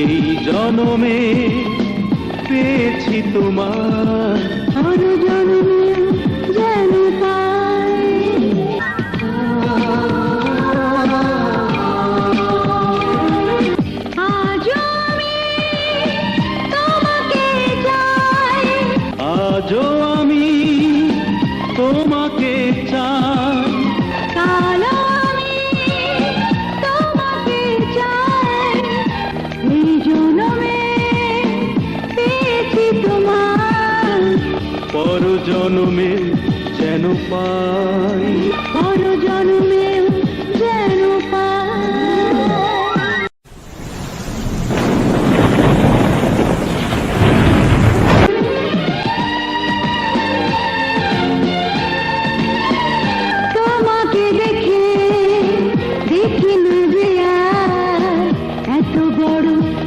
এই জনমে পেয়েছি তোমার। আরও জন্মে যেন আজ আমি তোমাকে চাই। আজও আমি তোমাকে পর জনমে যেন পাই। পর জন্মেও যেন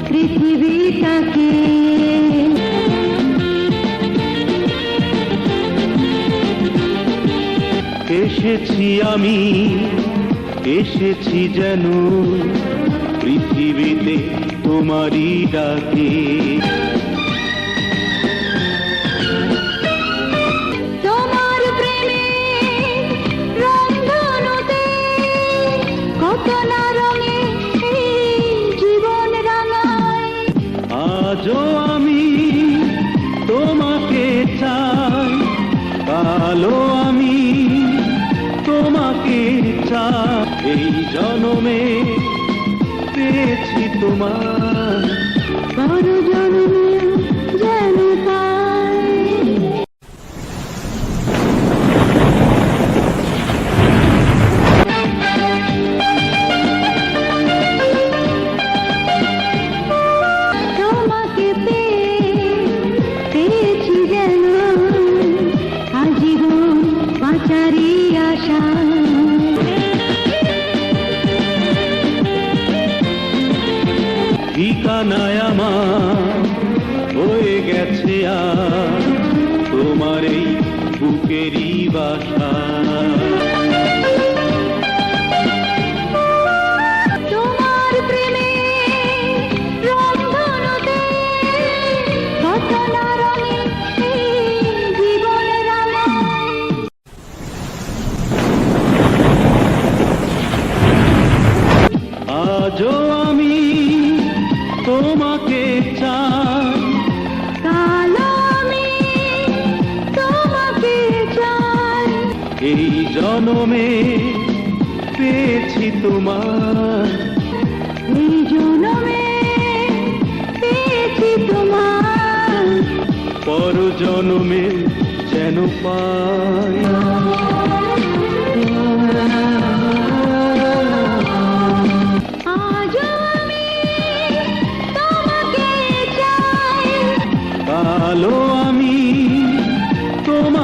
পৃথিবীটাকে এসেছি আমি এসেছি যেন পৃথিবীতে তোমারই ডাকে। এই জনমে পেয়েছি তোমার। বড় জন্মে আজীবন বাঁচারি আশা। ঠিকানায় আমার হয়ে গেছে আর তোমার এই বুকেরই বাসা। তোমাকে চাই। কালো আমি তোমাকে চাই। এই জনমে পেয়েছি তোমার এই জন্মে পেয়েছি তোমার পর জনমে যেন পাই।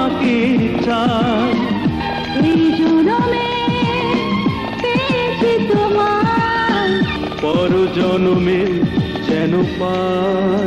তোমাকে চাই এই জন্মে পেয়েছি তোমার পর জনমে যেন পাই